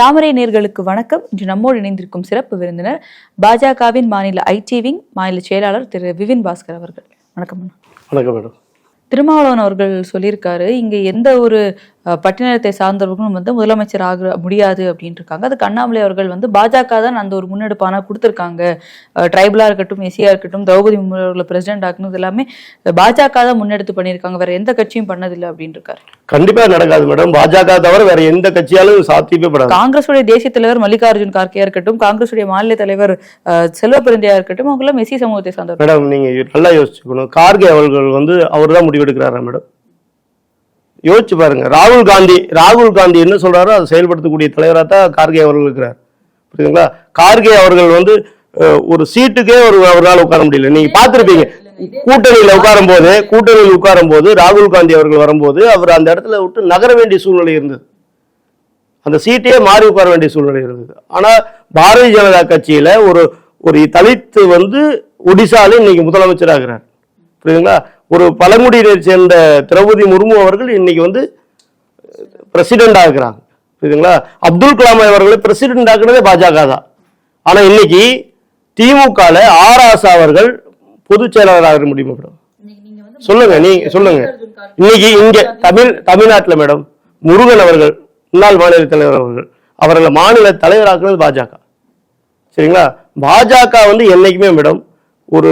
தாமரை நேர்களுக்கு வணக்கம். இன்று நம்மோடு இணைந்திருக்கும் சிறப்பு விருந்தினர் பாஜகவின் மாநில ஐடி விங் மாநில செயலாளர் திரு விபின் பாஸ்கர் அவர்கள். வணக்கம். வணக்கம் மேடம். திருமாவளவன் அவர்கள் சொல்லியிருக்காரு இங்க எந்த ஒரு பட்டினத்தை சார்ந்தவர்களும் வந்து முதலமைச்சர் ஆக முடியாது அப்படின்னு இருக்காங்க அதுக்கு அண்ணாமலை அவர்கள் வந்து பாஜக தான் அந்த ஒரு முன்னெடுப்பான கொடுத்துருக்காங்க. ட்ரைபலா இருக்கட்டும் எஸ்சியா இருக்கட்டும் திரௌபதி முர்மு அவர்களை பிரசிடென்ட் ஆக்கணும் எல்லாமே பாஜக தான் முன்னெடுத்து பண்ணியிருக்காங்க. வேற எந்த கட்சியும் பண்ணதில்லை அப்படின்னு இருக்காரு கண்டிப்பா நடக்காது மேடம். பாஜக தவிர வேற எந்த கட்சியாலும் சாத்தியமே படாது. காங்கிரஸுடைய தேசிய தலைவர் மல்லிகார்ஜுன் கார்கேயா இருக்கட்டும் காங்கிரஸுடைய மாநில தலைவர் செல்வ பெருந்தையா இருக்கட்டும் அவங்க எல்லாம் எஸ்சி சமூகத்தை சார்ந்தவர் மேடம் நீங்க நல்லா யோசிச்சுக்கணும். கார்கே அவர்கள் வந்து அவர் தான் முடிவெடுக்கிறாரா மேடம்? யோசிச்சு பாருங்க. ராகுல் காந்தி ராகுல் காந்தி என்ன சொல்றாரோ அதை செயல்படுத்தக்கூடிய தலைவராக தான் கார்கே அவர்கள் இருக்கிறார். புரியுதுங்களா? கார்கே அவர்கள் வந்து ஒரு சீட்டுக்கே ஒரு அவரால் உட்கார முடியல. நீங்க பார்த்துருப்பீங்க. கூட்டணியில் உட்காரும் போது கூட்டணியில் உட்காரும் போது ராகுல் காந்தி அவர்கள் வரும்போது அவர் அந்த இடத்துல விட்டு நகர வேண்டிய சூழ்நிலை இருந்தது. அந்த சீட்டையே மாறி உட்கார வேண்டிய சூழ்நிலை இருந்தது. ஆனா பாரதிய ஜனதா கட்சியில ஒரு ஒரு தலித்து வந்து ஒடிசாலே இன்னைக்கு முதலமைச்சராகிறார். புரியுதுங்களா? ஒரு பழங்குடியினை சேர்ந்த திரௌபதி முர்மு அவர்கள் இன்னைக்கு வந்து பிரசிடென்ட் ஆகுறாங்க. புரியுதுங்களா? அப்துல் கலாம் அவர்களை பிரசிடென்ட் ஆக்குனதே பாஜக தான். ஆனால் இன்னைக்கு திமுகல ஆர் ஆசா அவர்கள் பொதுச் செயலாளராக முடியுமா மேடம் சொல்லுங்க நீங்க சொல்லுங்க. இன்னைக்கு இங்க தமிழ் தமிழ்நாட்டில் மேடம் முருகன் அவர்கள் முன்னாள் மாநில தலைவர் அவர்கள் அவர்களை மாநில தலைவராக்குனது பாஜக. சரிங்களா? பாஜக வந்து என்னைக்குமே மேடம் ஒரு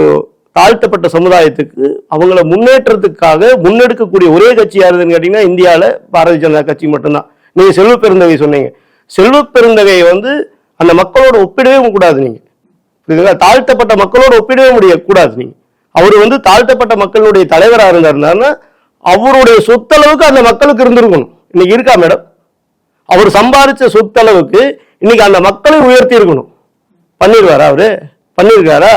தாழ்த்தப்பட்ட சமுதாயத்துக்கு அவங்கள முன்னேற்றத்துக்காக முன்னெடுக்கக்கூடிய ஒரே கட்சி யாருதுன்னு கேட்டீங்கன்னா இந்தியாவில் பாரதிய ஜனதா கட்சி மட்டும்தான். நீங்க செல்வ பெருந்தகை சொன்னீங்க. செல்வ பெருந்தகையை வந்து அந்த மக்களோட ஒப்பிடவே கூடாது நீங்க. புரியுதுங்களா? தாழ்த்தப்பட்ட மக்களோட ஒப்பிடவே முடிய கூடாது நீங்க. அவர் வந்து தாழ்த்தப்பட்ட மக்களுடைய தலைவராக இருந்தாருன்னா அவருடைய சொத்தளவுக்கு அந்த மக்களுக்கு இருந்திருக்கணும். இன்னைக்கு இருக்கா மேடம்? அவர் சம்பாதிச்ச சொத்தளவுக்கு இன்னைக்கு அந்த மக்களை உயர்த்தி இருக்கணும். பண்ணிருவாரா அவரு? பண்ணியிருக்காரா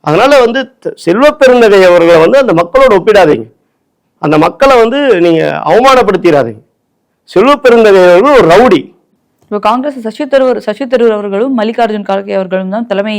அதனால வந்து செல்வப்பெருந்தகை செல்வ பெருந்தகை அவர்களை வந்து அந்த மக்களோட ஒப்பிடாதீங்க. அந்த மக்களை வந்து நீங்க அவமானப்படுத்திடாதீங்க. செல்வ பெருந்தகை அவர்கள் ஒரு ரவுடி. இப்போ காங்கிரஸ் சசி தரூர் சசி தரூர் அவர்களும் மல்லிகார்ஜுன் கார்கே அவர்களும் தான் தலைமை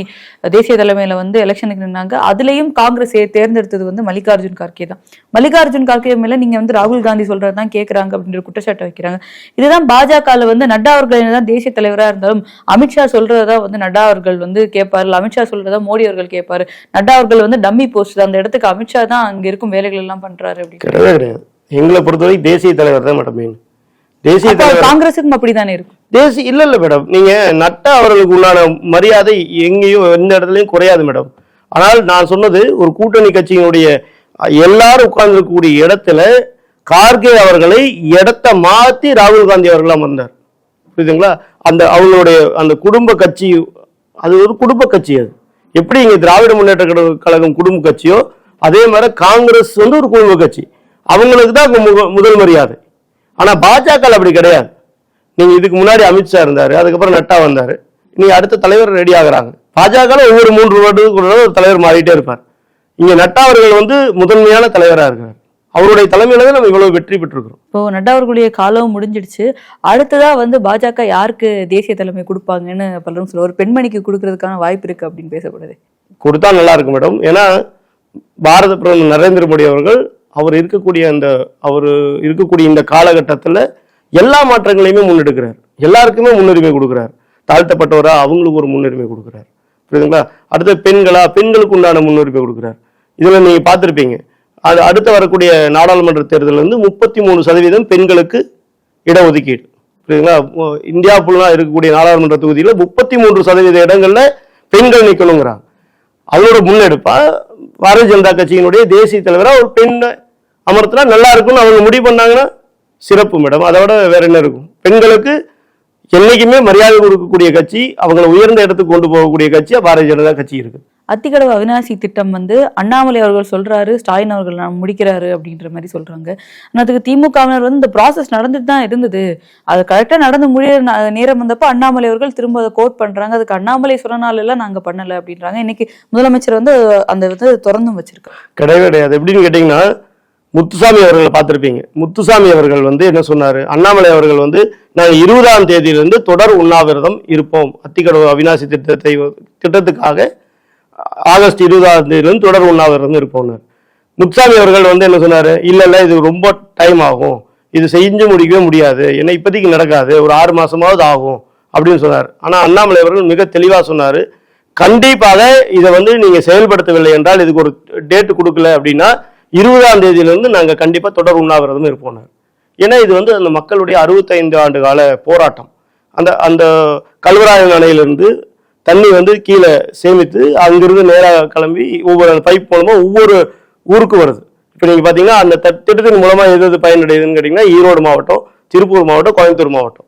தேசிய தலைமையில வந்து எலெக்ஷனுக்கு நின்னாங்க. அதுலயும் காங்கிரஸ் தேர்ந்தெடுத்தது வந்து மல்லிகார்ஜுன் கார்கே தான். மல்லிகார்ஜுன் கார்கே மேல நீங்க வந்து ராகுல் காந்தி சொல்றது தான் கேக்குறாங்க அப்படின்ற குற்றச்சாட்டை வைக்கிறாங்க. இதுதான் பாஜகல வந்து நட்டா அவர்கள் தான் தேசிய தலைவரா இருந்தாலும் அமித்ஷா சொல்றதா வந்து நட்டா அவர்கள் வந்து கேட்பாரு அமித்ஷா சொல்றதா மோடி அவர்கள் கேட்பாரு நட்டா அவர்கள் வந்து டம்மி போஸ்ட் அந்த இடத்துக்கு அமித்ஷா தான் அங்க இருக்கும் வேலைகள் எல்லாம் பண்றாரு அப்படின்னு கிடையாது. எங்களை பொறுத்தவரை தேசிய தலைவர் தான் மேடம் மெயின் தேசிய காங்கிரஸுக்கும் அப்படித்தானே இருக்கும்? தேசி இல்ல இல்ல மேடம் நீங்க நட்டா அவர்களுக்கு உண்டான மரியாதை எங்கேயும் எந்த இடத்துலயும் குறையாது மேடம் ஆனால் நான் சொன்னது ஒரு கூட்டணி கட்சியினுடைய எல்லாரும் உட்கார்ந்துருக்கக்கூடிய இடத்துல கார்கே அவர்களை இடத்த மாத்தி ராகுல் காந்தி அவர்கள் அமர்ந்தார் புரியுதுங்களா? அந்த அவங்களுடைய அந்த குடும்ப கட்சி அது ஒரு குடும்ப கட்சி அது. எப்படி இங்க திராவிட முன்னேற்ற கழக- கழகம் குடும்ப கட்சியோ அதே மாதிரி காங்கிரஸ் வந்து ஒரு குடும்ப கட்சி. அவங்களுக்கு தான் முதல் மரியாதை. ஆனா பாஜக அப்படி கிடையாது. நீங்க இதுக்கு முன்னாடி அமித்ஷா இருந்தாரு அதுக்கப்புறம் நட்டா வந்தாரு. நீங்க அடுத்த தலைவர் ரெடி ஆகுறாங்க. பாஜக ஒவ்வொரு மூன்று வருடத்துக்கு ஒரு தலைவர் மாறிட்டே இருப்பார். இங்க நட்டா அவர்கள் வந்து முதன்மையான தலைவரா இருக்கிறார் அவருடைய தலைமையில தான் நம்ம இவ்வளவு வெற்றி பெற்றிருக்கிறோம். இப்போ நட்டா அவர்களுடைய காலம் முடிஞ்சிடுச்சு. அடுத்ததா வந்து பாஜக யாருக்கு தேசிய தலைமை கொடுப்பாங்கன்னு பலரும் சொல்ல ஒரு பெண்மணிக்கு கொடுக்கறதுக்கான வாய்ப்பு இருக்கு அப்படின்னு பேசப்படுது. கொடுத்தா நல்லா இருக்கும் மேடம். ஏன்னா பாரத பிரதமர் நரேந்திர மோடி அவர்கள் அவர் இருக்கக்கூடிய அந்த அவர் இருக்கக்கூடிய இந்த காலகட்டத்தில் எல்லா மாற்றங்களையுமே முன்னெடுக்கிறார். எல்லாருக்குமே முன்னுரிமை கொடுக்குறார். தாழ்த்தப்பட்டவரா அவங்களுக்கு ஒரு முன்னுரிமை கொடுக்குறார். புரியுதுங்களா? அடுத்த பெண்களா? பெண்களுக்கு உண்டான முன்னுரிமை கொடுக்குறார். இதில் நீங்கள் பார்த்துருப்பீங்க. அது அடுத்து வரக்கூடிய நாடாளுமன்ற தேர்தலில் வந்து முப்பத்தி மூணு சதவீதம் பெண்களுக்கு இடஒதுக்கீடு. புரியுதுங்களா? இந்தியா ஃபுல்லாக இருக்கக்கூடிய நாடாளுமன்ற தொகுதியில் முப்பத்தி மூன்று சதவீத இடங்களில் பெண்கள் நிற்கணுங்கிறாங்க அவரோட முன்னெடுப்பா பாரதிய ஜனதா கட்சியினுடைய தேசிய தலைவராக ஒரு பெண்ணை அமர்த்தினா நல்லா இருக்கும்னு அவங்க முடிவு பண்ணாங்கன்னா சிறப்பு மேடம் அதை விட வேற என்ன இருக்கும்? பெண்களுக்கு என்னைக்குமே மரியாதை கொடுக்கக்கூடிய கட்சி அவங்களை உயர்ந்த இடத்துக்கு கொண்டு போகக்கூடிய கட்சியா பாரதிய ஜனதா கட்சி இருக்கு அத்திக்கடவு அவினாசி திட்டம் வந்து அண்ணாமலை அவர்கள் சொல்றாரு ஸ்டாலின் அவர்கள் நான் முடிக்கிறாரு அப்படின்ற மாதிரி சொல்றாங்க. ஆனா அதுக்கு திமுகவினர் வந்து இந்த ப்ராசஸ் நடந்துட்டு தான் இருந்தது. அது கரெக்டாக நடந்து முடிய நேரம் வந்தப்போ அண்ணாமலை அவர்கள் திரும்ப அதை கோட் பண்றாங்க. அதுக்கு அண்ணாமலை சொன்ன எல்லாம் நாங்கள் பண்ணலை அப்படின்றாங்க. இன்னைக்கு முதலமைச்சர் வந்து அந்த வந்து திறந்தும் வச்சிருக்காங்க கிடையவே கிடையாது. எப்படின்னு கேட்டிங்கன்னா முத்துசாமி அவர்களை பார்த்துருப்பீங்க. முத்துசாமி அவர்கள் வந்து என்ன சொன்னாரு? அண்ணாமலை அவர்கள் வந்து நாங்கள் இருபதாம் தேதியிலிருந்து தொடர் உண்ணாவிரதம் இருப்போம். அத்திக்கடவு அவிநாசி திட்டத்தை திட்டத்துக்காக ஆகஸ்ட் இருபதாம் தேதியிலிருந்து தொடர் உண்ணாவிரதம் இருப்போம்னாரு முத்துசாமி அவர்கள் வந்து என்ன சொன்னார்? இல்லை இல்லை இது ரொம்ப டைம் ஆகும். இது செஞ்சு முடிக்கவே முடியாது. ஏன்னா இப்போதைக்கு நடக்காது. ஒரு ஆறு மாதமாவது ஆகும். அப்படின்னு சொன்னார். ஆனால் அண்ணாமலை அவர்கள் மிக தெளிவாக சொன்னார் கண்டிப்பாக இதை வந்து நீங்கள் செயல்படுத்தவில்லை என்றால் இதுக்கு ஒரு டேட்டு கொடுக்கல அப்படின்னா இருபதாம் தேதியிலிருந்து நாங்கள் கண்டிப்பாக தொடர் உண்ணாவிரதம் இருப்போம் ஏன்னா இது வந்து அந்த மக்களுடைய அறுபத்தைந்து ஆண்டு கால போராட்டம். அந்த அந்த கல்வராயன் அணையிலிருந்து தண்ணி வந்து கீழே சேமித்து அங்கிருந்து நேராக கிளம்பி ஒவ்வொரு பைப் மூலமா ஒவ்வொரு ஊருக்கு வருது. இப்போ நீங்க பாத்தீங்கன்னா அந்த திட்டத்தின் மூலமா எது எது பயனடையுதுன்னு கேட்டீங்கன்னா ஈரோடு மாவட்டம் திருப்பூர் மாவட்டம் கோயம்புத்தூர் மாவட்டம்.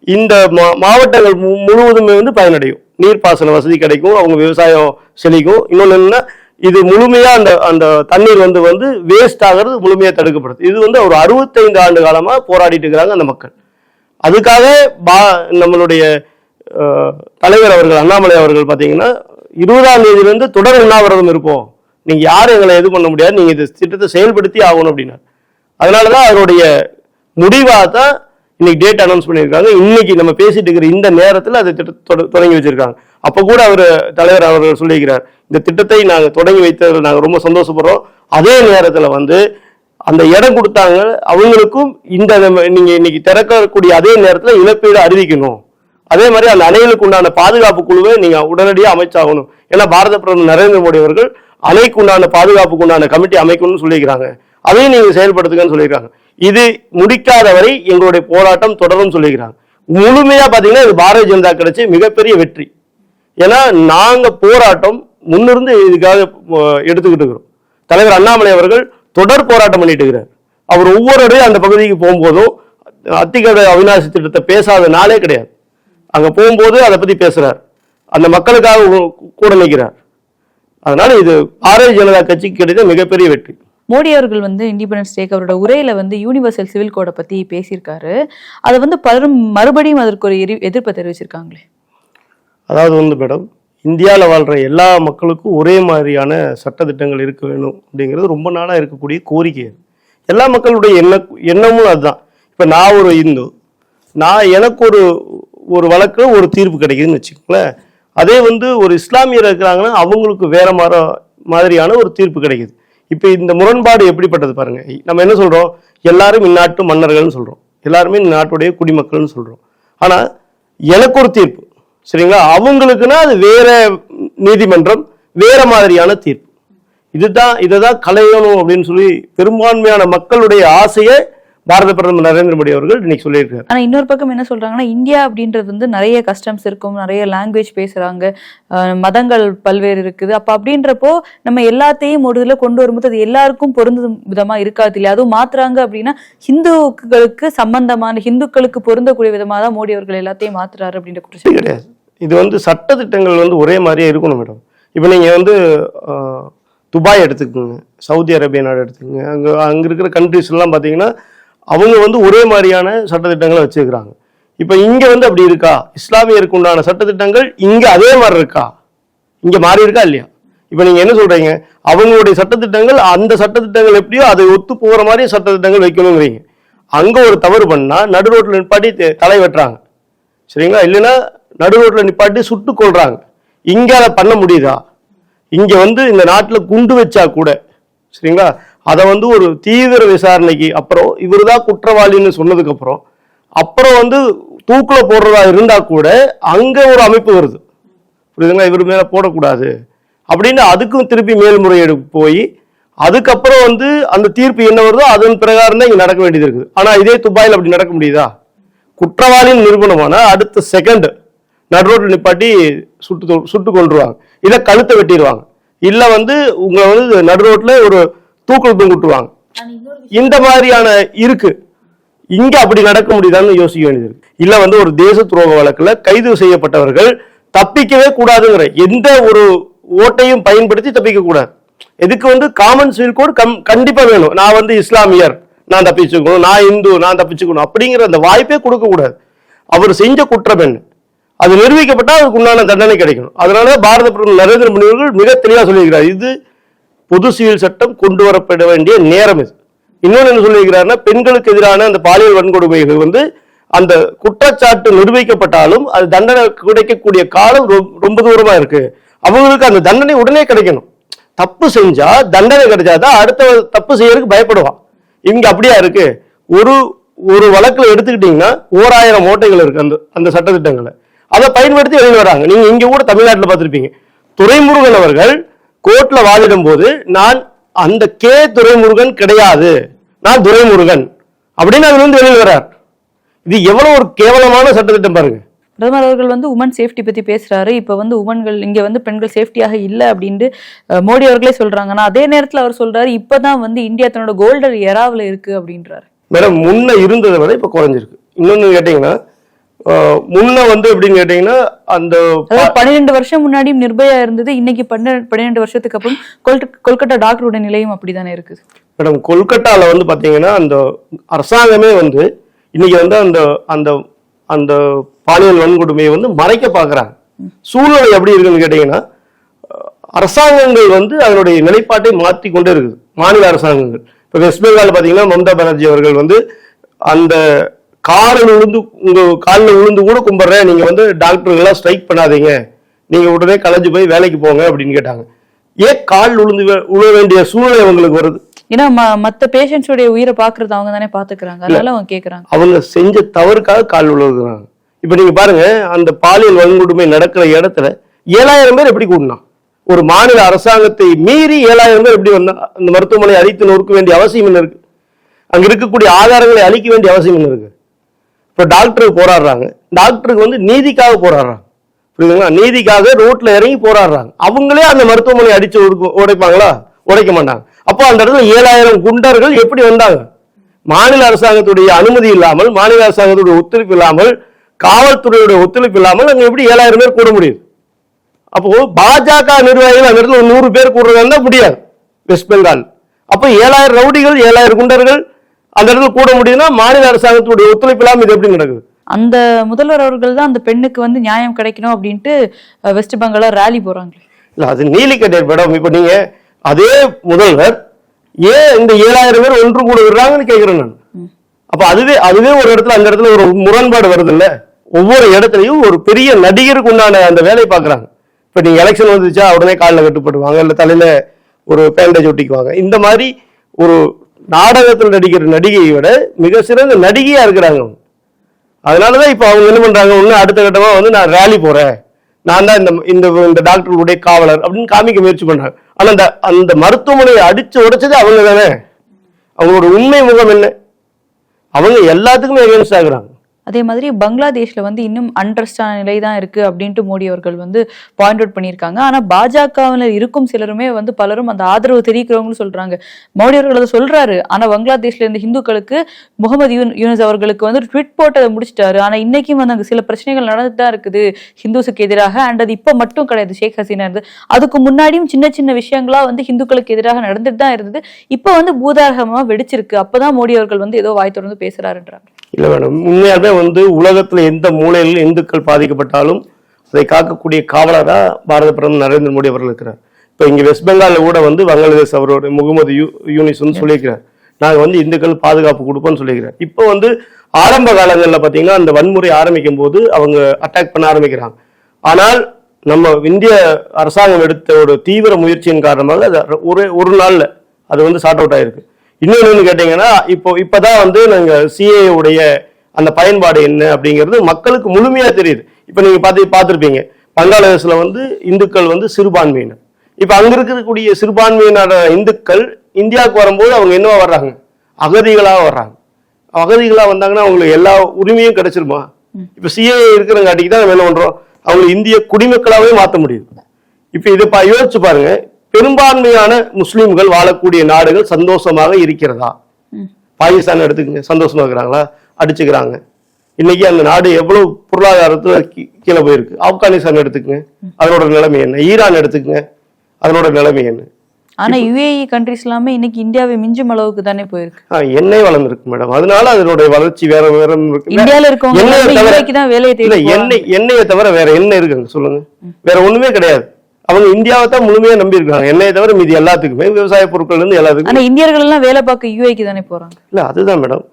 இந்த மா- மாவட்டங்கள் மு- முழுவதுமே வந்து பயனடையும். நீர்ப்பாசன வசதி கிடைக்கும் அவங்க விவசாயம் செழிக்கும். இன்னொன்று என்னன்னா இது முழுமையா அந்த அந்த தண்ணீர் வந்து வந்து வேஸ்ட் ஆகிறது முழுமையா தடுக்கப்படுது. இது வந்து ஒரு அறுபத்தைந்து ஆண்டு காலமா போராடிட்டு இருக்கிறாங்க அந்த மக்கள். அதுக்காக பா நம்மளுடைய தலைவர் அவர்கள் அண்ணாமலை அவர்கள் பார்த்தீங்கன்னா இருபதாம் தேதியிலேருந்து தொடர் உண்ணாவிரதம் இருப்போம். நீங்கள் யாரும் எங்களை எது பண்ண முடியாது நீங்கள் இந்த திட்டத்தை செயல்படுத்தி ஆகணும் அப்படின்னாரு அதனாலதான் அவருடைய முடிவாக தான் இன்னைக்கு டேட் அனௌன்ஸ் பண்ணியிருக்காங்க. இன்னைக்கு நம்ம பேசிட்டு இருக்கிற இந்த நேரத்தில் அதை திட்டத்தை தொடங்கி வச்சிருக்காங்க. அப்போ கூட அவர் தலைவர் அவர்கள் சொல்லியிருக்கிறார் இந்த திட்டத்தை நாங்கள் தொடங்கி வைத்ததில் நாங்கள் ரொம்ப சந்தோஷப்படுறோம். அதே நேரத்தில் வந்து அந்த இடம் கொடுத்தாங்க அவங்களுக்கும் இந்த நீங்கள் இன்னைக்கு திறக்கக்கூடிய அதே நேரத்தில் இழப்பீடு அறிவிக்கணும். அதே மாதிரி அந்த அணைகளுக்கு உண்டான பாதுகாப்பு குழுவை நீங்க உடனடியாக அமைச்சாகணும். ஏன்னா பாரத பிரதமர் நரேந்திர மோடி அவர்கள் அணைக்கு உண்டான பாதுகாப்புக்கு உண்டான கமிட்டி அமைக்கணும்னு சொல்லியிருக்கிறாங்க. அதையும் நீங்க செயல்படுத்துங்கன்னு சொல்லியிருக்காங்க. இது முடிக்காத வரை எங்களுடைய போராட்டம் தொடரும் சொல்லியிருக்கிறாங்க. முழுமையா பாத்தீங்கன்னா இது பாரதிய ஜனதா கிடைச்சி மிகப்பெரிய வெற்றி. ஏன்னா நாங்க போராட்டம் முன்னிருந்து இதுக்காக எடுத்துக்கிட்டு இருக்கிறோம். தலைவர் அண்ணாமலை அவர்கள் தொடர் போராட்டம் பண்ணிட்டு இருக்கிறார். அவர் ஒவ்வொரு இடையும் அந்த பகுதிக்கு போகும்போதும் அத்திக்கடை அவிநாசி திட்டத்தை பேசாத நாளே கிடையாது. அங்க போகும்போது அதை பத்தி பேசுறார். அந்த மக்களுக்காக கூட நிற்கிறார். அதனால இது பாரதிய ஜனதா கட்சிக்கு கிடைத்த மிகப்பெரிய வெற்றி. மோடி அவர்கள் வந்து இண்டிபெண்டன்ஸ் டேக்கு அவரோட உரையில வந்து யூனிவர்சல் சிவில் கோடை பத்தி பேசியிருக்காரு. அதை வந்து பலரும் மறுபடியும் அதற்கு ஒரு எரி- எதிர்ப்பை தெரிவிச்சிருக்காங்களே. அதாவது வந்து மேடம் இந்தியாவில் வாழ்கிற எல்லா மக்களுக்கும் ஒரே மாதிரியான சட்டத்திட்டங்கள் இருக்க வேணும் அப்படிங்கிறது ரொம்ப நாளாக இருக்கக்கூடிய கோரிக்கை. எல்லா மக்களுடைய எண்ண எண்ணமும் அதுதான். இப்போ நான் ஒரு இந்து நான் எனக்கு ஒரு ஒரு வழக்கு ஒரு தீர்ப்பு கிடைக்குதுன்னு வச்சுக்கோங்களேன். அதே வந்து ஒரு இஸ்லாமியர் இருக்கிறாங்கன்னா அவங்களுக்கு வேற மாற மாதிரியான ஒரு தீர்ப்பு கிடைக்குது. இப்போ இந்த முரண்பாடு எப்படிப்பட்டது பாருங்க. நம்ம என்ன சொல்றோம்? எல்லாரும் இந்நாட்டு மன்னர்கள்னு சொல்றோம். எல்லாருமே இந்த நாட்டுடைய குடிமக்கள்னு சொல்றோம். ஆனால் எனக்கு ஒரு தீர்ப்பு. சரிங்களா? அவங்களுக்குன்னா அது வேற நீதிமன்றம் வேற மாதிரியான தீர்ப்பு. இதுதான் இதை தான் கலையணும் அப்படின்னு சொல்லி பெரும்பான்மையான மக்களுடைய ஆசையை பாரத பிரதமர் நரேந்திர மோடி அவர்கள் இன்னைக்கு சொல்லியிருக்காரு. ஆனா இன்னொரு பக்கம் என்ன சொல்றாங்கன்னா இந்தியா அப்படின்றது வந்து நிறைய கஸ்டம்ஸ் இருக்கும் நிறைய லாங்குவேஜ் பேசுறாங்க மதங்கள் பல்வேறு இருக்குது. அப்ப அப்படின்றப்போ நம்ம எல்லாத்தையும் ஒரு இதுல கொண்டு வரும்போது அது எல்லாருக்கும் பொருந்தும் விதமா இருக்காது இல்லையா? அதுவும் மாத்துறாங்க அப்படின்னா ஹிந்துக்களுக்கு சம்பந்தமான ஹிந்துக்களுக்கு பொருந்தக்கூடிய விதமா தான் மோடி அவர்கள் எல்லாத்தையும் மாத்துறாரு அப்படின்ற அப்படி குற்றச்சாட்டு கிடையாது. இது வந்து சட்டத்திட்டங்கள் வந்து ஒரே மாதிரியே இருக்கணும் மேடம் இப்போ நீங்கள் வந்து துபாய் எடுத்துக்கோங்க சவுதி அரேபியா நாடு எடுத்துக்கோங்க. அங்கே அங்கே இருக்கிற எல்லாம் பார்த்தீங்கன்னா அவங்க வந்து ஒரே மாதிரியான சட்டத்திட்டங்களை வச்சிருக்கிறாங்க. இப்போ இங்கே வந்து அப்படி இருக்கா? இஸ்லாமியருக்கு உண்டான சட்டத்திட்டங்கள் இங்கே அதே மாதிரி இருக்கா? இங்கே மாறி இருக்கா இல்லையா? இப்போ நீங்கள் என்ன சொல்கிறீங்க அவங்களுடைய சட்டத்திட்டங்கள் அந்த சட்டத்திட்டங்கள் எப்படியோ அதை ஒத்து போகிற மாதிரி சட்டத்திட்டங்கள் வைக்கணுங்கிறீங்க. அங்கே ஒரு தவறு பண்ணால் நடு ரோட்டில் நிப்பாட்டி தலை வெட்டுறாங்க. சரிங்களா? இல்லைன்னா நடு ரோட்டில் நிப்பாட்டி சுட்டு கொள்கிறாங்க இங்கே அதை பண்ண முடியுதா? இங்கே வந்து இந்த நாட்டில் குண்டு வச்சா கூட சரிங்களா? அதை வந்து ஒரு தீவிர விசாரணைக்கு அப்புறம் இவர் தான் குற்றவாளின்னு சொன்னதுக்கப்புறம் அப்புறம் வந்து தூக்கில் போடுறதா இருந்தால் கூட அங்கே ஒரு அமைப்பு வருது. புரியுதுங்களா? இவர் மேலே போடக்கூடாது. அப்படின்னு அதுக்கும் திருப்பி மேல்முறையீடு போய் அதுக்கப்புறம் வந்து அந்த தீர்ப்பு என்ன வருதோ அதன் பிரகாரம் தான் இங்கே நடக்க வேண்டியது இருக்குது. ஆனால் இதே துபாயில் அப்படி நடக்க முடியுதா? குற்றவாளின்னு நிறுவனமான அடுத்த செகண்ட் நடுரோட்டில் நிப்பாட்டி சுட்டு சுட்டு கொண்டுருவாங்க இல்லை கழுத்தை வெட்டிடுவாங்க. இல்லை வந்து உங்களை வந்து நடுரோட்டில் ஒரு தூக்கில் தூங்கிட்டுருவாங்க இந்த மாதிரியான இருக்கு. இங்க அப்படி நடக்க முடியுதான்னு யோசிக்க வேண்டியது இருக்கு. இல்ல வந்து ஒரு தேச துரோக வழக்குல கைது செய்யப்பட்டவர்கள் தப்பிக்கவே கூடாதுங்கிற எந்த ஒரு ஓட்டையும் பயன்படுத்தி தப்பிக்க கூடாது. இதுக்கு வந்து காமன் சிவில் கோட் கம் கண்டிப்பா வேணும். நான் வந்து இஸ்லாமியர் நான் தப்பிச்சுக்கணும். நான் இந்து நான் தப்பிச்சுக்கணும். அப்படிங்கிற அந்த வாய்ப்பே கொடுக்க கூடாது. அவர் செஞ்ச குற்றம் என்ன? அது நிரூபிக்கப்பட்டா அதுக்கு உண்டான தண்டனை கிடைக்கணும். அதனால பாரத பிரதமர் நரேந்திர மோடி அவர்கள் மிக தெளிவாக சொல்லியிருக்கிறார். இது பொது சிவில் சட்டம் கொண்டு வரப்பட வேண்டிய நேரம் இது. இன்னொன்று என்ன சொல்லியிருக்கிறாருன்னா பெண்களுக்கு எதிரான அந்த பாலியல் வன்கொடுமைகள் வந்து அந்த குற்றச்சாட்டு நிரூபிக்கப்பட்டாலும் அது தண்டனை கிடைக்கக்கூடிய காலம் ரொம்ப தூரமா இருக்கு. அவங்களுக்கு அந்த தண்டனை உடனே கிடைக்கணும். தப்பு செஞ்சா தண்டனை கிடைச்சாதான் அடுத்த தப்பு செய்யறதுக்கு பயப்படுவான். இங்க அப்படியா இருக்கு? ஒரு ஒரு வழக்குல எடுத்துக்கிட்டீங்கன்னா ஓராயிரம் ஓட்டைகள் இருக்கு அந்த அந்த சட்டத்திட்டங்களை அதை பயன்படுத்தி வெளியில் வராங்க. நீங்க இங்க கூட தமிழ்நாட்டில் பார்த்துருப்பீங்க. துரைமுருகன் அவர்கள் கோர்ட்ல வாதிடும் போது நான் அந்த கே. துரைமுருகன் கிடையாது. நான் துரைமுருகன். அப்படின்னு அவர் வந்து வெளியில் வர்றார் இது எவ்வளவு ஒரு கேவலமான சட்டத்திட்டம் பாருங்க. பிரதமர் அவர்கள் வந்து உமன் சேஃப்டி பத்தி பேசுறாரு. இப்ப வந்து உமன்கள் இங்க வந்து பெண்கள் சேஃப்டியாக இல்ல அப்படின்ட்டு மோடி அவர்களே சொல்றாங்க ஆனா அதே நேரத்துல அவர் சொல்றாரு இப்பதான் வந்து இந்தியா தன்னோட கோல்டன் எராவில் இருக்கு அப்படின்றாரு. மேடம் முன்ன இருந்ததை விட இப்ப குறைஞ்சிருக்கு. இன்னொன்னு கேட்டீங்கன்னா முன்ன வந்து எப்படின்னு கேட்டீங்கன்னா அந்த பன்னிரெண்டு வருஷம் முன்னாடியும் நிர்பயா இருந்தது இன்னைக்கு பன்னிரெண்டு வருஷத்துக்கு அப்புறம் கொல்க- கொல்கத்தா டாக்டரோட நிலையும் அப்படிதானே இருக்குது மேடம் கொல்கட்டால வந்து பாத்தீங்கன்னா அந்த அரசாங்கமே வந்து இன்னைக்கு வந்து அந்த அந்த அந்த பாலியல் வன்கொடுமையை வந்து மறைக்க பார்க்கறாங்க சூழ்நிலை எப்படி இருக்குன்னு கேட்டீங்கன்னா அரசாங்கங்கள் வந்து அதனுடைய நிலைப்பாட்டை மாற்றி கொண்டே இருக்குது. மாநில அரசாங்கங்கள். இப்போ வெஸ்ட் பெங்கால் பார்த்தீங்கன்னா மம்தா பானர்ஜி அவர்கள் வந்து அந்த காலில் விழுந்து உங்க காலில் விழுந்து கூட கும்பிட்றேன். நீங்க வந்து டாக்டர்கள்லாம் ஸ்ட்ரைக் பண்ணாதீங்க. நீங்க உடனே கலைஞ்சு போய் வேலைக்கு போங்க அப்படின்னு கேட்டாங்க. ஏன் கால் விழுந்து விழ வேண்டிய சூழ்நிலை அவங்களுக்கு வருது? ஏன்னா ம- மத்த பேஷண்ட்ஸோட உயிரை பாக்குறது அவங்க தானே பாத்துக்கிறாங்க அதனால அவங்க கேக்குறாங்க. அவங்க செஞ்ச தவறுக்காக கால் விழுகிறாங்க இப்ப நீங்க பாருங்க அந்த பாலியல் வன்கொடுமை நடக்கிற இடத்துல ஏழாயிரம் பேர் எப்படி கூடலாம் ஒரு மாநில அரசாங்கத்தை மீறி ஏழாயிரம் பேர் எப்படி வந்தா அந்த மருத்துவமனை அழித்து நொறுக்க வேண்டிய அவசியம் என்ன இருக்கு? அங்க இருக்கக்கூடிய ஆதாரங்களை அழிக்க வேண்டிய அவசியம் என்ன இருக்கு? இப்போ டாக்டருக்கு போராடுறாங்க. டாக்டருக்கு வந்து நீதிக்காக போராடுறாங்க. புரியுதுங்களா? நீதிக்காக ரோட்ல இறங்கி போராடுறாங்க. அவங்களே அந்த மருத்துவமனை அடிச்சு உடைப்பாங்களா? உடைக்க மாட்டாங்க. அப்போ அந்த இடத்துல ஏழாயிரம் குண்டர்கள் எப்படி வந்தாங்க? மாநில அரசாங்கத்துடைய அனுமதி இல்லாமல் மாநில அரசாங்கத்துடைய ஒத்துழைப்பு இல்லாமல் காவல்துறையுடைய ஒத்துழைப்பு இல்லாமல் அங்கே எப்படி ஏழாயிரம் பேர் கூட முடியுது? அப்போ பாஜக நிர்வாகிகள் அந்த இடத்துல ஒரு நூறு பேர் கூடுறதா இருந்தால் முடியாது. வெஸ்ட் பெங்கால். அப்போ ஏழாயிரம் ரவுடிகள் ஏழாயிரம் குண்டர்கள் அந்த இடத்துல கூட முடியுதுன்னா மாநில அரசாங்கத்துடைய ஒத்துழைப்பு இல்லாமல் இது எப்படி நடக்குது? அந்த முதல்வர் அவர்கள் தான் அந்த பெண்ணுக்கு வந்து நியாயம் கிடைக்கணும் அப்படின்ட்டு வெஸ்ட் பெங்கால ரேலி போறாங்களே. இல்ல அது நீலிக்கட்டை மேடம் இப்ப நீங்க அதே முதல்வர் ஏன் இந்த ஏழாயிரம் பேர் ஒன்று கூட விடுறாங்கன்னு கேக்குறேன் நான். அப்ப அதுவே அதுவே ஒரு இடத்துல அந்த இடத்துல ஒரு முரண்பாடு வருது இல்ல ஒவ்வொரு இடத்துலயும் ஒரு பெரிய நடிகருக்கு உண்டான அந்த வேலையை பாக்குறாங்க. இப்ப நீங்க எலெக்ஷன் வந்துச்சா உடனே காலில் கட்டுப்படுவாங்க இல்ல தலையில ஒரு பேண்டேஜ் ஒட்டிக்குவாங்க. இந்த மாதிரி ஒரு நாடகத்தில் நடிக்கிற நடிகையை விட மிக சிறந்த நடிகையாக இருக்கிறாங்க அவங்க. அதனாலதான் இப்போ அவங்க என்ன பண்ணுறாங்க ஒன்று அடுத்த கட்டமாக வந்து நான் ரேலி போகிறேன் நான் தான் இந்த இந்த இந்த டாக்டர்களுடைய காவலர் அப்படின்னு காமிக்க முயற்சி பண்ணுறாங்க ஆனால் அந்த அந்த மருத்துவமனையை அடித்து உடைச்சது அவங்க தானே. அவங்களோட உண்மை முகம் என்ன? அவங்க எல்லாத்துக்குமே எகேன்ஸ்ட் ஆகுறாங்க. அதே மாதிரி பங்களாதேஷில் வந்து இன்னும் அண்டர்ஸ்டான நிலை தான் இருக்குது அப்படின்ட்டு மோடி அவர்கள் வந்து பாயிண்ட் அவுட் பண்ணியிருக்காங்க. ஆனால் பாஜகவினர் இருக்கும் சிலருமே வந்து பலரும் அந்த ஆதரவு தெரிவிக்கிறவங்கன்னு சொல்கிறாங்க மோடி அவர்கள் அதை சொல்கிறாரு ஆனால் பங்களாதேஷ்ல இருந்த ஹிந்துக்களுக்கு முகமது யூன் யூனஸ் அவர்களுக்கு வந்து ட்விட் போட்டு அதை முடிச்சிட்டாரு. ஆனால் இன்றைக்கும் வந்து அங்கே சில பிரச்சனைகள் நடந்துட்டு தான் இருக்குது. ஹிந்துஸுக்கு எதிராக அண்ட் அது இப்போ மட்டும் கிடையாது. ஷேக் ஹசீனா இருந்து அதுக்கு முன்னாடியும் சின்ன சின்ன விஷயங்களா வந்து ஹிந்துக்களுக்கு எதிராக நடந்துட்டு தான் இருந்தது. இப்போ வந்து பூதாரகமாக வெடிச்சிருக்கு. அப்பதான் மோடி அவர்கள் வந்து ஏதோ வாய் தொடர்ந்து பேசுகிறாருன்றாங்க இல்லை மேடம் உண்மையாலுமே வந்து உலகத்தில் எந்த மூலையில் இந்துக்கள் பாதிக்கப்பட்டாலும் அதை காக்கக்கூடிய காவலராக பாரத பிரதமர் நரேந்திர மோடி அவர்கள் இருக்கிறார். இப்போ இங்கே வெஸ்ட் பெங்காலில் கூட வந்து வங்காளதேஷ் அவரோட முகமது யூ யூனிஸ் வந்து சொல்லியிருக்கிறார். நாங்கள் வந்து இந்துக்கள் பாதுகாப்பு கொடுப்போம்னு சொல்லியிருக்கிறார். இப்போ வந்து ஆரம்ப காலங்களில் பார்த்தீங்கன்னா அந்த வன்முறை ஆரம்பிக்கும் போது அவங்க அட்டாக் பண்ண ஆரம்பிக்கிறாங்க. ஆனால் நம்ம இந்திய அரசாங்கம் எடுத்த ஒரு தீவிர முயற்சியின் காரணமாக அது ஒரு ஒரு நாளில் அது வந்து சார்ட் அவுட் ஆயிருக்கு. இன்னொன்று கேட்டீங்கன்னா இப்போ இப்போதான் வந்து நாங்கள் சிஏ உடைய அந்த பயன்பாடு என்ன அப்படிங்கிறது மக்களுக்கு முழுமையாக தெரியுது. இப்போ நீங்கள் பார்த்து பார்த்துருப்பீங்க. பங்களாதேஷில் வந்து இந்துக்கள் வந்து சிறுபான்மையினர். இப்போ அங்கே இருக்கக்கூடிய சிறுபான்மையினர் இந்துக்கள் இந்தியாவுக்கு வரும்போது அவங்க என்னவா வர்றாங்க? அகதிகளாக வர்றாங்க. அகதிகளாக வந்தாங்கன்னா அவங்களுக்கு எல்லா உரிமையும் கிடைச்சிருமா? இப்போ சிஏ இருக்கிறங்காட்டிக்கு தான் நம்ம என்ன பண்ணுறோம் அவங்க இந்திய குடிமக்களாகவே மாற்ற முடியுது. இப்போ இதை பா யோசிச்சு பாருங்க. பெரும்பான்மையான முஸ்லிம்கள் வாழக்கூடிய நாடுகள் சந்தோஷமாக இருக்கிறதா? பாகிஸ்தான் எடுத்துக்கங்க சந்தோஷமா இருக்கிறாங்களா? அடிச்சுக்கிறாங்க. இன்னைக்கு அந்த நாடு எவ்வளவு பொருளாதாரத்துல கீழே போயிருக்கு? ஆப்கானிஸ்தான் எடுத்துக்கங்க அதனோட நிலைமை என்ன? ஈரான் எடுத்துக்கங்க அதனோட நிலைமை என்ன? ஆனா யுஏஇ கண்ட்ரிஸ் எல்லாமே இன்னைக்கு இந்தியாவை மிஞ்சும் அளவுக்கு தானே போயிருக்கு. எண்ணெய் வளர்ந்துருக்கு மேடம் அதனால அதனுடைய வளர்ச்சி வேற வேற இருக்கு. இந்தியால இருக்கவங்க எண்ணெயை தவிர- வேலையை. எண்ணெய் எண்ணெயை தவிர வேற என்ன இருக்குங்க? சொல்லுங்க. வேற ஒண்ணுமே கிடையாது. அவங்க இந்தியாவை தான் முழுமையா நம்பி இருக்காங்க. எண்ணெயை தவிர மீதி எல்லாத்துக்குமே விவசாய பொருட்கள் இருந்து எல்லாத்துக்கும் ஆனா இந்தியர்கள் எல்லாம் வேலை பார்க்க யுஏக்கு தானே போறாங்க? இல்ல அதுதான் மேடம்.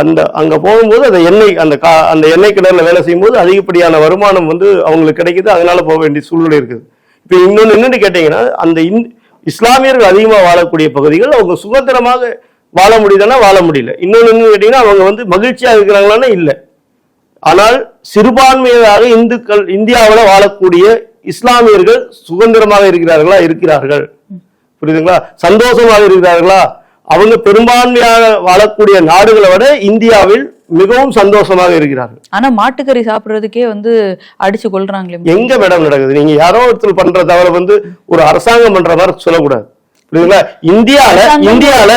அந்த அங்க போகும்போது அந்த எண்ணெய் அந்த கா அந்த எண்ணெய் கிணறுல வேலை செய்யும்போது அதிகப்படியான வருமானம் வந்து அவங்களுக்கு கிடைக்குது. அதனால போக வேண்டிய சூழ்நிலை இருக்குது. இப்ப இன்னொன்னு என்னன்னு கேட்டீங்கன்னா அந்த இந் இஸ்லாமியர்கள் அதிகமாக வாழக்கூடிய பகுதிகள் அவங்க சுதந்திரமாக வாழ முடியுதுன்னா வாழ முடியல. இன்னொன்னு என்ன கேட்டீங்கன்னா அவங்க வந்து மகிழ்ச்சியா இருக்கிறாங்களான்னா இல்லை. ஆனால் சிறுபான்மையாக இந்துக்கள் இந்தியாவில் வாழக்கூடிய இஸ்லாமியர்கள் சுதந்திரமாக இருக்கிறார்களா? இருக்கிறார்கள். புரியுதுங்களா? சந்தோஷமாக இருக்கிறார்களா? அவங்க பெரும்பான்மையாக வாழக்கூடிய நாடுகளை விட இந்தியாவில் மிகவும் சந்தோஷமாக இருக்கிறார்கள். ஆனா மாட்டுக்கறி சாப்பிடுறதுக்கே வந்து அடிச்சு கொள்றாங்களே எங்க மேடம் நடக்குது? நீங்க யாரோ ஒருத்தர் பண்ற தவிர வந்து ஒரு அரசாங்கம் பண்ற மாதிரி சொல்லக்கூடாது. புரியுதுங்களா? இந்தியால இந்தியால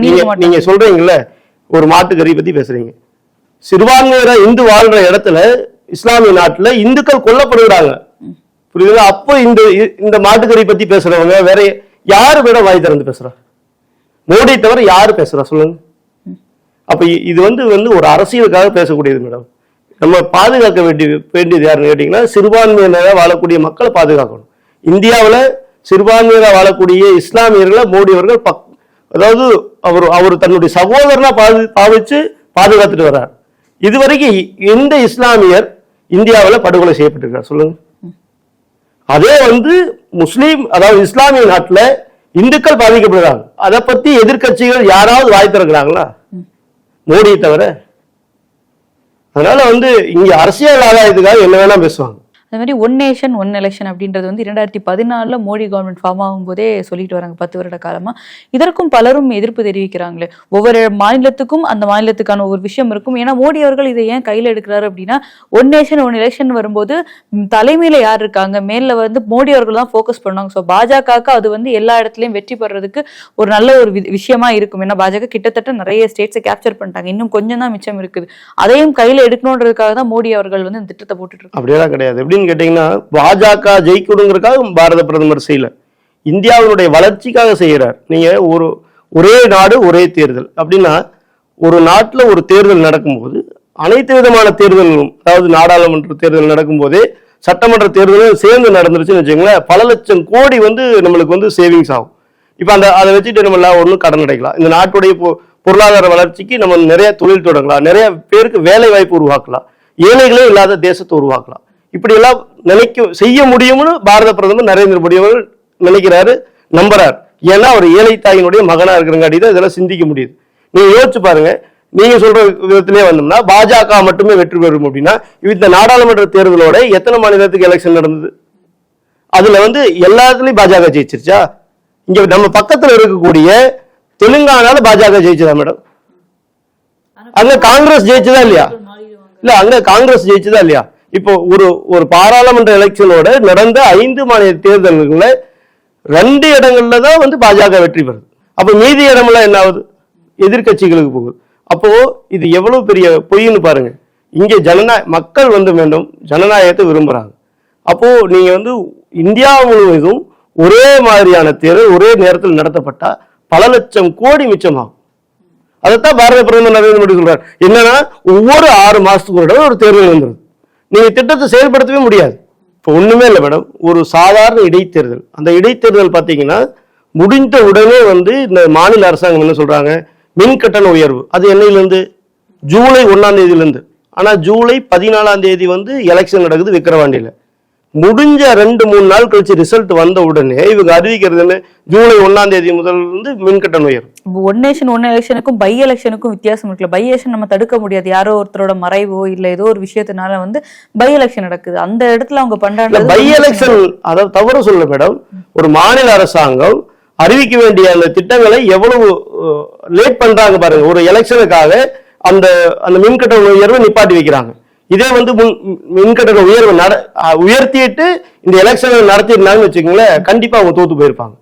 நீங்க- நீங்க சொல்றீங்கல்ல? ஒரு மாட்டுக்கறி பத்தி பேசுறீங்க. சிறுபான்மையின இந்து வாழ்ற இடத்துல இஸ்லாமிய நாட்டுல இந்துக்கள் கொல்லப்படுகிறாங்க. புரியுதுங்களா? அப்போ இந்த இந்த மாட்டுக்கறி பத்தி பேசுறவங்க வேற யாரு விட வாய் திறந்து பேசுறா? மோடி தவிர யாரு பேசுறா? சொல்லுங்க. அப்ப இது வந்து வந்து ஒரு அரசியலுக்காக பேசக்கூடியது மேடம் நம்ம பாதுகாக்க வேண்டிய வேண்டியது யாருன்னு கேட்டீங்கன்னா சிறுபான்மையினராக வாழக்கூடிய மக்களை பாதுகாக்கணும். இந்தியாவுல சிறுபான்மையினராக வாழக்கூடிய இஸ்லாமியர்களை மோடி அவர்கள் பக் அதாவது அவர் அவர் தன்னுடைய சகோதரனா பாது பாவிச்சு பாதுகாத்துட்டு வர்றார். இதுவரைக்கும் எந்த இஸ்லாமியர் இந்தியாவில் படுகொலை செய்யப்பட்டிருக்கார். சொல்லுங்க. அதே வந்து முஸ்லீம் அதாவது இஸ்லாமிய நாட்டில் இந்துக்கள் பாதிக்கப்படுறாங்க. அதை பத்தி எதிர்கட்சிகள் யாராவது வாய் திறக்கிறாங்களா? மோடியை தவிர. அதனால வந்து இங்க அரசியல் ஆதாயத்துக்காக என்ன வேணா பேசுவாங்க. அது மாதிரி ஒன் நேஷன் ஒன் எலெக்ஷன் அப்படின்றது வந்து இரண்டாயிரத்தி பதினாலில் மோடி கவர்மெண்ட் ஃபார்ம் ஆகும்போதே சொல்லிட்டு வராங்க பத்து வருட காலமா. இதற்கும் பலரும் எதிர்ப்பு தெரிவிக்கிறாங்களே. ஒவ்வொரு மாநிலத்துக்கும் அந்த மாநிலத்துக்கான ஒரு விஷயம் இருக்கும். ஏன்னா மோடி அவர்கள் இதை ஏன் கையில் எடுக்கிறாரு அப்படின்னா ஒன் நேஷன் ஒன் எலெக்ஷன் வரும்போது தலைமையில் தலைமையில யார் இருக்காங்க? மேலில் வந்து மோடி அவர்கள் தான் ஃபோக்கஸ் பண்ணாங்க ஸோ பாஜகவுக்கு அது வந்து எல்லா இடத்துலயும் வெற்றி பெறதுக்கு ஒரு நல்ல ஒரு வி- விஷயமா இருக்கும். ஏன்னா பாஜக கிட்டத்தட்ட நிறைய ஸ்டேட்ஸை கேப்சர் பண்ணிட்டாங்க. இன்னும் கொஞ்சம் தான் மிச்சம் இருக்குது. அதையும் கையில் எடுக்கணுன்றதுக்காக தான் மோடி அவர்கள் வந்து இந்த திட்டத்தை போட்டுட்டு இருக்காங்க. அப்படியெல்லாம் கிடையாது. கேட்டீங்கன்னா பாஜக ஜெயிக்கணுங்கிறதுக்காக பாரத பிரதமர் செய்யல. இந்தியாவினுடைய வளர்ச்சிக்காக செய்கிறார் நீங்க ஒரு ஒரே நாடு ஒரே தேர்தல். அப்படின்னா ஒரு நாட்டுல ஒரு தேர்தல் நடக்கும்போது அனைத்து விதமான தேர்தல்களும் அதாவது நாடாளுமன்ற தேர்தல் நடக்கும்போதே சட்டமன்ற தேர்தலும் சேர்ந்து நடந்துருச்சுன்னு வச்சுங்களேன் பல லட்சம் கோடி வந்து நம்மளுக்கு வந்து சேவிங்ஸ் ஆகும். இப்போ அந்த அதை வச்சுட்டு நம்ம எல்லாம் ஒன்றும் கடன் அடைக்கலாம். இந்த நாட்டுடைய பொ- பொருளாதார வளர்ச்சிக்கு நம்ம நிறைய தொழில் தொடங்கலாம். நிறைய பேருக்கு வேலை வாய்ப்பு உருவாக்கலாம். ஏழைகளே இல்லாத தேசத்தை உருவாக்கலாம். இப்படி எல்லாம் நினைக்க செய்ய முடியும்னு பாரத பிரதமர் நரேந்திர மோடி அவர்கள் நினைக்கிறாரு நம்புறார். ஏன்னா அவர் ஏழை தாயினுடைய மகனா இருக்கிறங்காட்டி தான் இதெல்லாம் சிந்திக்க முடியுது. நீங்க யோசிச்சு பாருங்க. நீங்க சொல்ற விதத்திலே வந்தோம்னா பாஜக மட்டுமே வெற்றி பெறும் அப்படின்னா இந்த நாடாளுமன்ற தேர்தலோட எத்தனை மாநிலத்துக்கு எலெக்ஷன் நடந்தது? அதுல வந்து எல்லாத்துலயும் பாஜக ஜெயிச்சிருச்சா? இங்க நம்ம பக்கத்துல இருக்கக்கூடிய தெலுங்கானால பாஜக ஜெயிச்சதா மேடம்? அங்க காங்கிரஸ் ஜெயிச்சதா இல்லையா? இல்ல அங்க காங்கிரஸ் ஜெயிச்சதா இல்லையா? இப்போ ஒரு ஒரு பாராளுமன்ற எலெக்ஷனோட நடந்த ஐந்து மாநில தேர்தல்கள்ல ரெண்டு இடங்கள்ல தான் வந்து பாஜக வெற்றி பெறுது. அப்ப மீதி இடமெல்லாம் என்ன ஆகுது? எதிர்க்கட்சிகளுக்கு போகுது. அப்போ இது எவ்வளவு பெரிய பொய்ன்னு பாருங்க. இங்கே ஜனநாய மக்கள் வந்து வேண்டும் ஜனநாயகத்தை விரும்புறாங்க. அப்போ நீங்க வந்து இந்தியா முழுவதும் ஒரே மாதிரியான தேர்தல் ஒரே நேரத்தில் நடத்தப்பட்டா பல லட்சம் கோடி மிச்சமாகும். அதைத்தான் பாரத பிரதமர் நரேந்திர மோடி சொல்றாரு. என்னன்னா ஒவ்வொரு ஆறு மாசத்துக்கு ஒரு தடவை ஒரு தேர்தல் வந்துருது. நீங்க திட்டத்தை செயல்படுத்தவே முடியாது. இப்போ ஒண்ணுமே இல்லை மேடம் ஒரு சாதாரண இடைத்தேர்தல். அந்த இடைத்தேர்தல் பார்த்தீங்கன்னா முடிந்த உடனே வந்து இந்த மாநில அரசாங்கம் என்ன சொல்றாங்க? மின் கட்டண உயர்வு. அது என்னையிலிருந்து? ஜூலை ஒன்னாம் தேதியிலிருந்து. ஆனால் ஜூலை பதினாலாம் தேதி வந்து எலெக்ஷன் நடக்குது விக்கிரவாண்டியில். முடிஞ்ச ரெண்டு மூணு நாள் கழிச்சு ரிசல்ட் வந்த உடனே இவங்க அறிவிக்கிறது என்ன? ஜூலை ஒன்னாம் தேதி முதல் வந்து மின் கட்டண உயர்வு ஒன் நேஷன் ஒன் எலெக்ஷனுக்கும் பை எலெக்ஷனுக்கும் வித்தியாசம் இருக்குல்ல. பை எலெக்ஷன் நம்ம தடுக்க முடியாது. யாரோ ஒருத்தரோட மறைவோ இல்ல ஏதோ ஒரு விஷயத்தினால வந்து பை எலெக்ஷன் நடக்குது. அந்த இடத்துல அவங்க பண்றாங்க. பை எலெக்ஷன் அதை தவறு சொல்ல மேடம் ஒரு மாநில அரசாங்கம் அறிவிக்க வேண்டிய அந்த திட்டங்களை எவ்வளவு லேட் பண்றாங்க பாருங்க. ஒரு எலெக்ஷனுக்காக அந்த அந்த மின்கட்டண உயர்வை நிப்பாட்டி வைக்கிறாங்க. இதே வந்து முன் மின்கட்டண உயர்வை நட உயர்த்திட்டு இந்த எலெக்ஷனை நடத்திருந்தாங்கன்னு வச்சுக்கோங்களேன் கண்டிப்பா அவங்க தோத்து போயிருப்பாங்க.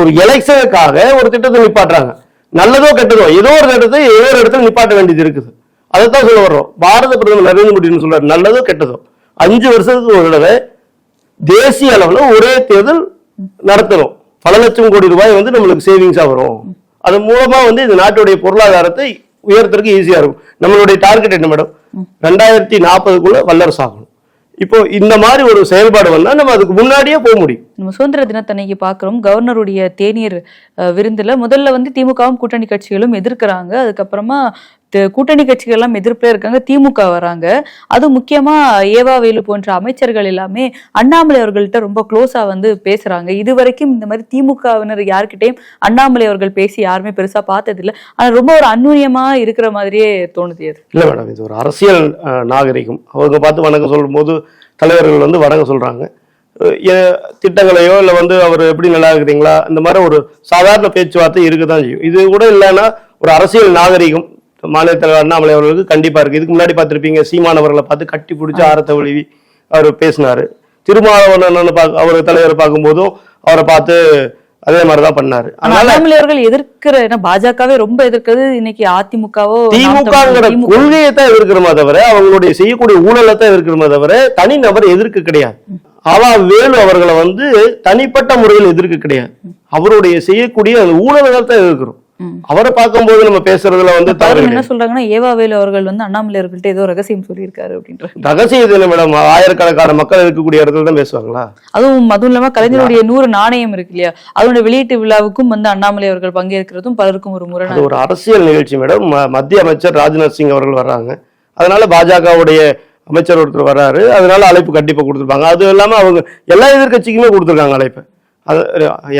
ஒரு எலெக்ஷனுக்காக ஒரு திட்டத்தை நிப்பாட்டுறாங்க. நல்லதோ கெட்டதோ ஏதோ ஒரு திட்டத்தை ஏதோ ஒரு இடத்துல நிப்பாட்ட வேண்டியது இருக்குது. அதைத்தான் சொல்ல வர்றோம். பாரத பிரதமர் நரேந்திர மோடினு சொல்றாரு? நல்லதோ கெட்டதோ. அஞ்சு வருஷத்துக்கு ஒரு தடவை தேசிய அளவில் ஒரே தேர்தல் நடத்தணும். பல லட்சம் கோடி ரூபாய் வந்து நம்மளுக்கு சேவிங்ஸா வரும். அது மூலமா வந்து இந்த நாட்டுடைய பொருளாதாரத்தை உயர்த்துறதுக்கு ஈஸியா இருக்கும். நம்மளுடைய டார்கெட் என்ன மேடம் ரெண்டாயிரத்தி நாற்பதுக்குள்ள வல்லரசு ஆகணும். இப்போ இந்த மாதிரி ஒரு செயல்பாடு வந்தா நம்ம அதுக்கு முன்னாடியே போக முடியும். நம்ம சுதந்திர தினத்தன்னைக்கு பார்க்குறோம். கவர்னருடைய தேநீர் விருந்துல முதல்ல வந்து திமுகவும் கூட்டணி கட்சிகளும் எதிர்க்கிறாங்க. அதுக்கப்புறமா கூட்டணி கட்சிகள் எல்லாம் எதிர்ப்பே இருக்காங்க திமுக வராங்க. அது முக்கியமா ஏவா வேலு போன்ற அமைச்சர்கள் எல்லாமே அண்ணாமலை அவர்கள்ட்ட ரொம்ப க்ளோஸா வந்து பேசுறாங்க. இது வரைக்கும் இந்த மாதிரி திமுகவினர் யாருக்கிட்டையும் அண்ணாமலை அவர்கள் பேசி யாருமே பெருசா பார்த்தது இல்ல ஆனா ரொம்ப ஒரு அந்நுயமா இருக்கிற மாதிரியே தோணுது அது இல்லை மேடம் இது ஒரு அரசியல் நாகரிகம். அவங்க பார்த்து வணக்கம் சொல்லும்போது தலைவர்கள் வந்து வணக்கம் சொல்றாங்க. திட்டங்களையோ இல்லை வந்து அவர் எப்படி நல்லா இருக்கிறீங்களா? இந்த மாதிரி ஒரு சாதாரண பேச்சுவார்த்தை இருக்க தான் செய்யும். இது கூட இல்லைன்னா ஒரு அரசியல் நாகரிகம் மாநில தலைவர் அண்ணாமலை அவர்களுக்கு கண்டிப்பா இருக்கு. இதுக்கு முன்னாடி பார்த்திருப்பீங்க சீமான் அவர்களை பார்த்து கட்டி பிடிச்சி ஆரத்தை ஒழுவி அவர் பேசினாரு. திருமாவளவன் பார்க்க அவர் தலைவரை பார்க்கும்போதும் அவரை பார்த்து அதே மாதிரி தான் பண்ணாரு. ஆனா அண்ணாமலை அவர்கள் எதிர்க்கிற பாஜகவே ரொம்ப எதிர்க்கிறது இன்னைக்கு அதிமுகவோ திமுகங்கிற திமுக கொள்கையை தான் எதிர்க்கிறோமா தவிர அவங்களுடைய செய்யக்கூடிய ஊழலை தான் எதிர்க்கிறோமா தவிர தனி நபர் எதிர்க்க கிடையாது. ஆவா வேலு அவர்களை வந்து தனிப்பட்ட முறையில் எதிர்க்க கிடையாது. அவருடைய செய்யக்கூடிய ஊழல்கள் தான் எதிர்க்கிறோம். அவரை பார்க்கும்போது நம்ம பேசுறதுல வந்து தவறு என்ன சொல்றாங்கன்னா ஏவா வேலு அவர்கள் வந்து அண்ணாமலை அவர்கள்ட்ட ஏதோ ரகசியம் சொல்லியிருக்காரு அப்படின்ற ரகசியம் இது மேடம். ஆயிரக்கணக்கான மக்கள் இருக்கக்கூடிய இடத்துல தான் பேசுவாங்களா? அதுவும் அதுவும் இல்லாம கலைஞருடைய நூறு நாணயம் இருக்கு இல்லையா? அதோட வெளியீட்டு விழாவுக்கும் வந்து அண்ணாமலை அவர்கள் பங்கேற்கிறதும் பலருக்கும் ஒரு முரணா. ஒரு அரசியல் நிகழ்ச்சி மேடம். மத்திய அமைச்சர் ராஜ்நாத் சிங் அவர்கள் வர்றாங்க. அதனால பாஜகவுடைய அமைச்சர் ஒருத்தர் வர்றாரு. அதனால அழைப்பு கண்டிப்பா கொடுத்துருப்பாங்க. அது இல்லாம அவங்க எல்லா எதிர்க்கட்சிக்குமே கொடுத்துருக்காங்க அழைப்பு. அது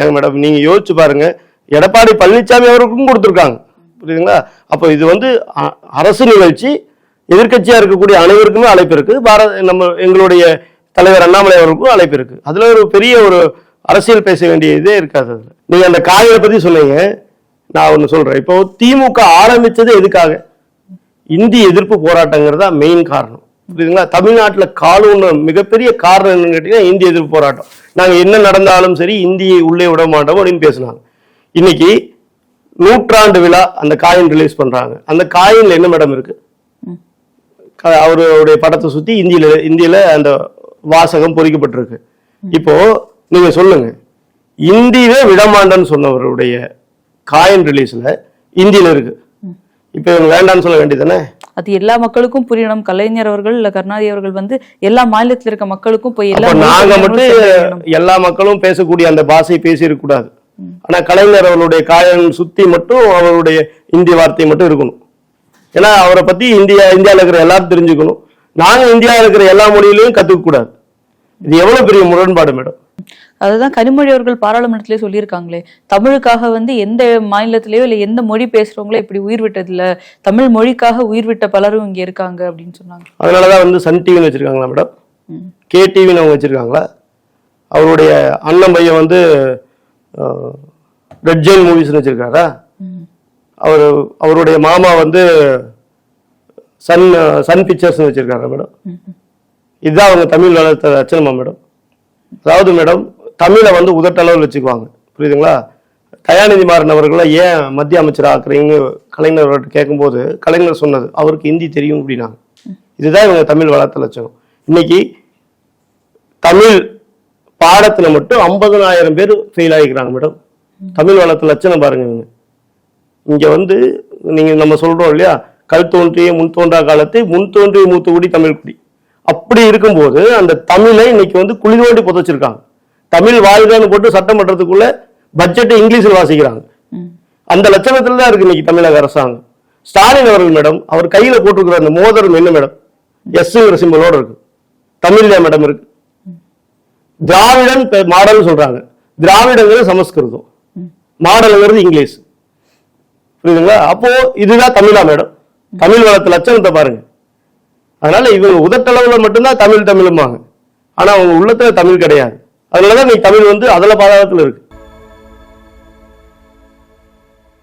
ஏங்க மேடம் நீங்க யோசிச்சு பாருங்க. எடப்பாடி பழனிசாமி அவருக்கும் கொடுத்துருக்காங்க. புரியுதுங்களா? அப்போ இது வந்து அ- அரசு நிகழ்ச்சி எதிர்கட்சியாக இருக்கக்கூடிய அனைவருக்குமே அழைப்பு இருக்குது பாரத நம்ம எங்களுடைய தலைவர் அண்ணாமலை அவருக்கும் அழைப்பு இருக்குது அதில் ஒரு பெரிய ஒரு அரசியல் பேச வேண்டிய இதே இருக்காது அதில். நீங்கள் அந்த காய்களை பற்றி சொன்னீங்க நான் ஒன்று சொல்கிறேன் இப்போ திமுக ஆரம்பித்தது எதுக்காக? இந்தி எதிர்ப்பு போராட்டங்கிறது தான் மெயின் காரணம். புரியுதுங்களா? தமிழ்நாட்டில் காலூன மிகப்பெரிய காரணம் என்னன்னு கேட்டிங்கன்னா இந்தி எதிர்ப்பு போராட்டம். நாங்கள் என்ன நடந்தாலும் சரி இந்தியை உள்ளே விட மாட்டோம் அப்படின்னு பேசினாங்க. இன்னைக்கு நூற்றாண்டு விழா அந்த காயின் ரிலீஸ் பண்றாங்க. அந்த காயின்ல என்ன மேடம் இருக்கு? அவருடைய படத்தை சுத்தி இந்தியில இந்தியில அந்த வாசகம் பொறிக்கப்பட்டிருக்கு. இப்போ நீங்க சொல்லுங்க. இந்தியிலே விடமாண்டன்னு சொன்னவருடைய காயின் ரிலீஸ்ல இந்தியில இருக்கு. இப்போ இவங்க வேண்டாம்னு சொல்ல வேண்டியதானே அது எல்லா மக்களுக்கும் புரியணும். கலைஞர் அவர்கள் இல்ல கருணாநிதி அவர்கள் வந்து எல்லா மாநிலத்துல இருக்க மக்களுக்கும் போய் எல்லா நாங்க மட்டும். எல்லா மக்களும் பேசக்கூடிய அந்த பாஷை பேசியிருக்க கூடாது. ஆனா கலைஞர் அவருடைய காயம் சுத்தி மட்டும் அவருடைய இந்தி வார்த்தை மட்டும் இருக்கணும். ஏன்னா அவரை பத்தி இந்தியா இந்தியாவில் இருக்கிற எல்லாரும் தெரிஞ்சுக்கணும். நாங்க இந்தியாவில் இருக்கிற எல்லா மொழியிலையும் கத்துக்க கூடாது. இது எவ்வளவு பெரிய முரண்பாடு மேடம்? அதுதான் கனிமொழி அவர்கள் பாராளுமன்றத்திலே சொல்லியிருக்காங்களே. தமிழுக்காக வந்து எந்த மாநிலத்திலயோ இல்ல எந்த மொழி பேசுறவங்களோ இப்படி உயிர் விட்டது இல்ல தமிழ் மொழிக்காக உயிர் விட்ட பலரும் இங்க இருக்காங்க அப்படின்னு சொன்னாங்க. அதனாலதான் வந்து சன் டிவின்னு வச்சிருக்காங்களா மேடம். கே டிவின்னு அவங்க வச்சிருக்காங்களா? அவருடைய அண்ணன் பையன் வந்து ரெட் ஜெயின் மூவிஸ்னு வச்சிருக்காரா? அவர் அவருடைய மாமா வந்து சன் சன் பிக்சர்ஸ்னு வச்சிருக்காரா மேடம் இதுதான் அவங்க தமிழ் வளர்த்த அச்சனமா மேடம் அதாவது மேடம் தமிழை வந்து உதட்டளவில் வச்சுக்குவாங்க. புரியுதுங்களா? தயாநிதி மாறன் அவர்களை ஏன் மத்திய அமைச்சர் ஆக்குறீங்கன்னு கலைஞர் கேட்கும்போது கலைஞர் சொன்னது அவருக்கு ஹிந்தி தெரியும் அப்படின்னாங்க. இதுதான் இவங்க தமிழ் வளர்த்த லட்சணம். இன்னைக்கு தமிழ் பாடத்துல மட்டும் ஐம்பதனாயிரம் பேர் ஃபெயில் ஆகிக்கிறாங்க மேடம் தமிழ் வளர்த்த லட்சணம் பாருங்க. இவங்க இங்க வந்து நீங்க நம்ம சொல்றோம் இல்லையா? கல் தோன்றிய முன் தோன்றா காலத்தை முன் தோன்றிய மூத்த குடி தமிழ் குடி அப்படி இருக்கும்போது அந்த தமிழை இன்னைக்கு வந்து குழி தோண்டி புதைச்சிருக்காங்க. தமிழ் வாழ்கன்னு போட்டு சட்டமன்றத்துக்குள்ள பட்ஜெட்டை இங்கிலீஷில் வாசிக்கிறாங்க. அந்த லட்சணத்துல தான் இருக்கு இன்னைக்கு தமிழக அரசாங்கம். ஸ்டாலின் அவர்கள் மேடம் அவர் கையில போட்டிருக்கிற அந்த மோதிரம் என்ன மேடம்? எஸ்ங்கிற சிம்பிளோட இருக்கு. தமிழ்ல மேடம் இருக்கு. திராவிடன் மாடல் சொல்றாங்க. திராவிடங்கிறது சமஸ்கிருதம். மாடலுங்கிறது இங்கிலீஷ். புரியுதுங்களா? அப்போ இதுதான் தமிழா மேடம்? தமிழ் வளத்து லட்சணத்தை பாருங்க. அதனால இவங்க உதட்டளவுல மட்டும்தான் தமிழ் தமிழுமாங்க ஆனா அவங்க உள்ளத்துல தமிழ் கிடையாது. அதனாலதான் நீ தமிழ் வந்து அதுல பாதாளத்துல இருக்கு.